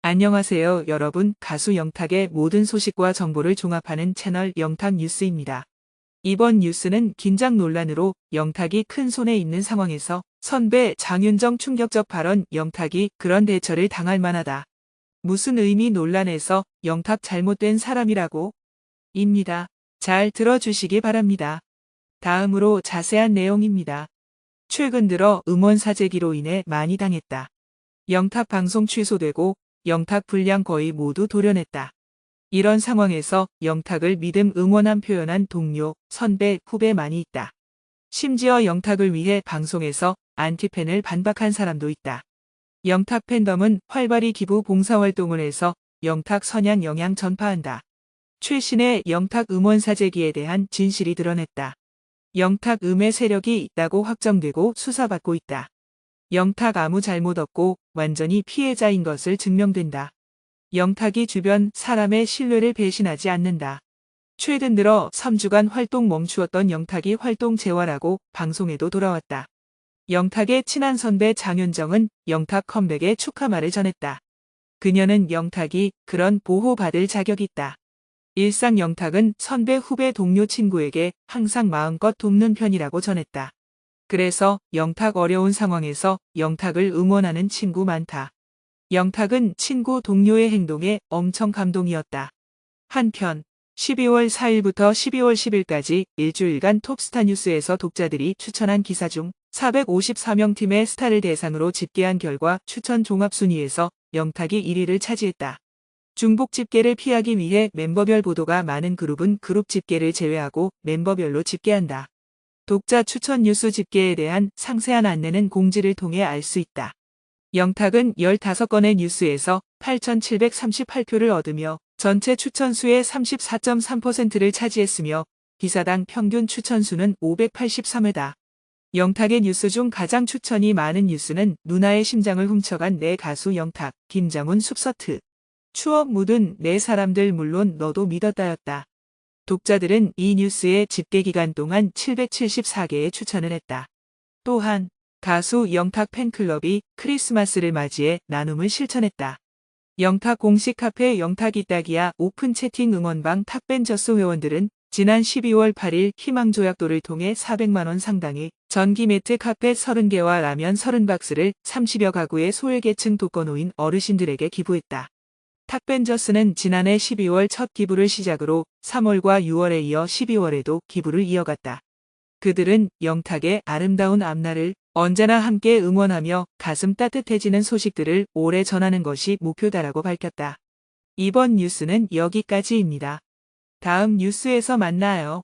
안녕하세요, 여러분. 가수 영탁의 모든 소식과 정보를 종합하는 채널 영탁 뉴스입니다. 이번 뉴스는 긴장 논란으로 영탁이 큰 손에 있는 상황에서 선배 장윤정 충격적 발언 영탁이 그런 대처를 당할 만하다. 무슨 의미 논란에서 영탁 잘못된 사람이라고? 입니다. 잘 들어주시기 바랍니다. 다음으로 자세한 내용입니다. 최근 들어 음원 사재기로 인해 많이 당했다. 영탁 방송 취소되고 영탁 분량 거의 모두 도려냈다. 이런 상황에서 영탁을 믿음 응원한 표현한 동료, 선배, 후배 많이 있다. 심지어 영탁을 위해 방송에서 안티팬을 반박한 사람도 있다. 영탁 팬덤은 활발히 기부 봉사활동을 해서 영탁 선양 영향 전파한다. 최신의 영탁 음원 사재기에 대한 진실이 드러냈다. 영탁 음의 세력이 있다고 확정되고 수사받고 있다. 영탁 아무 잘못 없고 완전히 피해자인 것을 증명된다. 영탁이 주변 사람의 신뢰를 배신하지 않는다. 최근 들어 3주간 활동 멈추었던 영탁이 활동 재활하고 방송에도 돌아왔다. 영탁의 친한 선배 장윤정은 영탁 컴백에 축하 말을 전했다. 그녀는 영탁이 그런 보호받을 자격 있다. 일상 영탁은 선배 후배 동료 친구에게 항상 마음껏 돕는 편이라고 전했다. 그래서 영탁 어려운 상황에서 영탁을 응원하는 친구 많다. 영탁은 친구 동료의 행동에 엄청 감동이었다. 한편 12월 4일부터 12월 10일까지 일주일간 톱스타 뉴스에서 독자들이 추천한 기사 중 454명 팀의 스타를 대상으로 집계한 결과 추천 종합순위에서 영탁이 1위를 차지했다. 중복 집계를 피하기 위해 멤버별 보도가 많은 그룹은 그룹 집계를 제외하고 멤버별로 집계한다. 독자 추천 뉴스 집계에 대한 상세한 안내는 공지를 통해 알 수 있다. 영탁은 15건의 뉴스에서 8,738표를 얻으며 전체 추천수의 34.3%를 차지했으며 기사당 평균 추천수는 583회다. 영탁의 뉴스 중 가장 추천이 많은 뉴스는 누나의 심장을 훔쳐간 내 가수 영탁, 김장훈 숲서트. 추억 묻은 내 사람들 물론 너도 믿었다였다. 독자들은 이 뉴스의 집계 기간 동안 774개의 추천을 했다. 또한 가수 영탁 팬클럽이 크리스마스를 맞이해 나눔을 실천했다. 영탁 공식 카페 영탁 이따기야 오픈 채팅 응원방 탁벤저스 회원들은 지난 12월 8일 희망조약도를 통해 400만원 상당의 전기 매트 카펫 30개와 라면 30박스를 30여 가구의 소외계층 독거노인 어르신들에게 기부했다. 탁벤저스는 지난해 12월 첫 기부를 시작으로 3월과 6월에 이어 12월에도 기부를 이어갔다. 그들은 영탁의 아름다운 앞날을 언제나 함께 응원하며 가슴 따뜻해지는 소식들을 오래 전하는 것이 목표다라고 밝혔다. 이번 뉴스는 여기까지입니다. 다음 뉴스에서 만나요.